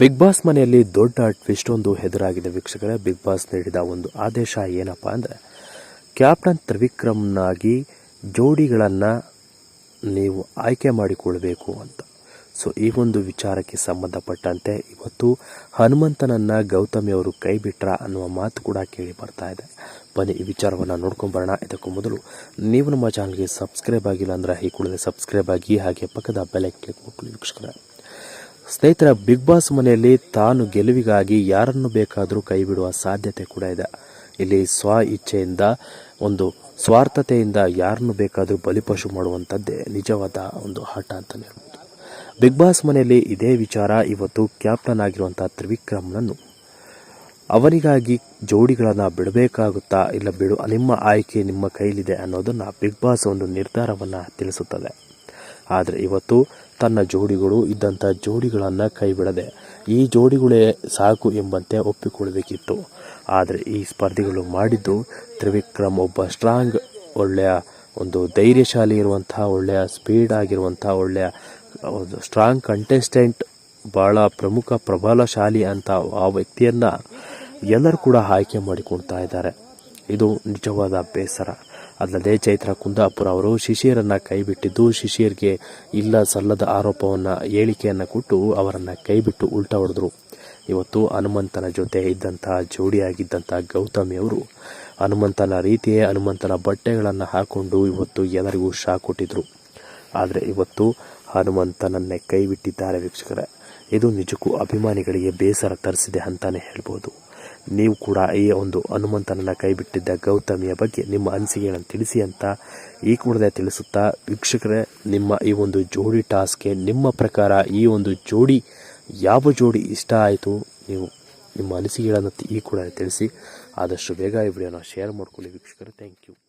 Big boss ಮನೆಯಲ್ಲಿ ದೊಡ್ಡ twist ಒಂದು ಎದುರಾಗಿದೆ ವೀಕ್ಷಕರೇ. ಬಿಗ್ ಬಾಸ್ ನೀಡಿದ ಒಂದು ಆದೇಶ ಏನಪ್ಪ ಅಂದರೆ ಕ್ಯಾಪ್ಟನ್ ತ್ರಿವಿಕ್ರಮ್ನಾಗಿ ಜೋಡಿಗಳನ್ನು ನೀವು ಆಯ್ಕೆ ಮಾಡಿಕೊಳ್ಬೇಕು ಅಂತ. ಸೊ ಈ ಒಂದು ವಿಚಾರಕ್ಕೆ ಸಂಬಂಧಪಟ್ಟಂತೆ ಇವತ್ತು ಹನುಮಂತನನ್ನ ಗೌತಮಿ ಅವರು ಕೈ ಬಿಟ್ರ ಅನ್ನುವ ಮಾತು ಕೂಡ ಕೇಳಿ ಬರ್ತಾ ಇದೆ. ಬನ್ನಿ, ಈ ವಿಚಾರವನ್ನು ನೋಡ್ಕೊಂಬರೋಣ ಇದಕ್ಕೂ ಮೊದಲು, ನೀವು ನಮ್ಮ ಚಾನಲ್ಗೆ ಸಬ್ಸ್ಕ್ರೈಬ್ ಆಗಿಲ್ಲ ಅಂದರೆ, ಈ ಕೂಡಲೇ ಸಬ್ಸ್ಕ್ರೈಬ್ ಆಗಿ ಹಾಗೆ ಪಕ್ಕದ ಬೆಲೆ ಕ್ಲಿಕ್ ಮಾಡ್ಕೊಳ್ಳಿ ವೀಕ್ಷಕರೇ. ಸ್ನೇಹಿತರ ಬಿಗ್ ಬಾಸ್ ಮನೆಯಲ್ಲಿ ತಾನು ಗೆಲುವಿಗಾಗಿ ಯಾರನ್ನು ಬೇಕಾದರೂ ಕೈ ಬಿಡುವ ಸಾಧ್ಯತೆ ಕೂಡ ಇದೆ. ಇಲ್ಲಿ ಸ್ವ ಇಚ್ಛೆಯಿಂದ, ಒಂದು ಸ್ವಾರ್ಥತೆಯಿಂದ ಯಾರನ್ನು ಬೇಕಾದರೂ ಬಲಿಪಶು ಮಾಡುವಂಥದ್ದೇ ನಿಜವಾದ ಒಂದು ಆಟ ಅಂತಲೇ ಹೇಳ್ಬೋದು. ಬಿಗ್ ಬಾಸ್ ಮನೆಯಲ್ಲಿ ಇದೇ ವಿಚಾರ ಇವತ್ತು ಕ್ಯಾಪ್ಟನ್ ಆಗಿರುವಂಥ ತ್ರಿವಿಕ್ರಮ್ನನ್ನು. ಅವರಿಗಾಗಿ ಜೋಡಿಗಳನ್ನು ಬಿಡಬೇಕಾಗುತ್ತಾ ಇಲ್ಲ ಬಿಡು, ನಿಮ್ಮ ಆಯ್ಕೆ ನಿಮ್ಮ ಕೈಲಿದೆ ಅನ್ನೋದನ್ನು ಬಿಗ್ ಬಾಸ್ ಒಂದು ನಿರ್ಧಾರವನ್ನು ತಿಳಿಸುತ್ತದೆ. ಆದರೆ ಇವತ್ತು ತನ್ನ ಜೋಡಿಗಳು ಇದ್ದಂಥ ಜೋಡಿಗಳನ್ನು ಕೈಬಿಡದೆ, ಈ ಜೋಡಿಗಳೇ ಸಾಕು ಎಂಬಂತೆ ಒಪ್ಪಿಕೊಳ್ಳಬೇಕಿತ್ತು. ಆದರೆ ಈ ಸ್ಪರ್ಧಿಗಳು ಮಾಡಿದ್ದು ತ್ರಿವಿಕ್ರಮ್ ಒಬ್ಬ ಸ್ಟ್ರಾಂಗ್, ಒಳ್ಳೆಯ ಒಂದು ಧೈರ್ಯಶಾಲಿ ಇರುವಂಥ, ಒಳ್ಳೆಯ ಸ್ಪೀಡ್ ಆಗಿರುವಂಥ, ಒಳ್ಳೆಯ ಒಂದು ಸ್ಟ್ರಾಂಗ್ ಕಂಟೆಸ್ಟೆಂಟ್ ಭಾಳ ಪ್ರಮುಖ, ಪ್ರಬಲಶಾಲಿ ಅಂತ ಆ ವ್ಯಕ್ತಿಯನ್ನು ಎಲ್ಲರೂ ಕೂಡ ಆಯ್ಕೆ ಮಾಡಿಕೊಳ್ತಾ ಇದ್ದಾರೆ. ಇದು ನಿಜವಾದ ಬೇಸರ. ಅಲ್ಲದೆ ಚೈತ್ರ ಕುಂದಾಪುರ ಅವರು ಶಿಶಿರನ್ನು ಕೈಬಿಟ್ಟಿದ್ದು ಶಿಷ್ಯರಿಗೆ ಇಲ್ಲ ಸಲ್ಲದ ಆರೋಪವನ್ನು ಹೇಳಿಕೆಯನ್ನು ಕೊಟ್ಟು ಅವರನ್ನು ಕೈಬಿಟ್ಟು ಉಲ್ಟಾ ಹೊಡೆದ್ರು. ಇವತ್ತು ಹನುಮಂತನ ಜೊತೆ ಇದ್ದಂತಹ ಜೋಡಿಯಾಗಿದ್ದಂಥ ಗೌತಮಿ ಅವರು ಹನುಮಂತನ ರೀತಿಯೇ ಹನುಮಂತನ ಬಟ್ಟೆಗಳನ್ನು ಹಾಕೊಂಡು ಇವತ್ತು ಎಲ್ಲರಿಗೂ ಶಾಕ್ ಕೊಟ್ಟಿದ್ರು. ಆದರೆ ಇವತ್ತು ಹನುಮಂತನನ್ನೇ ಕೈಬಿಟ್ಟಿದ್ದಾರೆ ವೀಕ್ಷಕರೇ. ಇದು ನಿಜಕ್ಕೂ ಅಭಿಮಾನಿಗಳಿಗೆ ಬೇಸರ ತರಿಸಿದೆ ಅಂತಾನೆ ಹೇಳ್ಬೋದು. ನೀವು ಕೂಡ ಈ ಒಂದು ಹನುಮಂತನನ್ನು ಕೈಬಿಟ್ಟಿದ್ದ ಗೌತಮಿಯ ಬಗ್ಗೆ ನಿಮ್ಮ ಅನಿಸಿಕೆಗಳನ್ನು ತಿಳಿಸಿ ಅಂತ ಈ ಕೂಡಲೇ ತಿಳಿಸುತ್ತಾ ವೀಕ್ಷಕರೇ, ನಿಮ್ಮ ಈ ಒಂದು ಜೋಡಿ ಟಾಸ್ಕ್ಗೆ ನಿಮ್ಮ ಪ್ರಕಾರ ಈ ಒಂದು ಜೋಡಿ ಯಾವ ಜೋಡಿ ಇಷ್ಟ ಆಯಿತು ನೀವು ನಿಮ್ಮ ಅನಿಸಿಕೆಗಳನ್ನು ಈ ಕೂಡ ತಿಳಿಸಿ. ಆದಷ್ಟು ಬೇಗ ಈ ವಿಡಿಯೋನ ಶೇರ್ ಮಾಡ್ಕೊಳ್ಳಿ ವೀಕ್ಷಕರೇ. Thank you.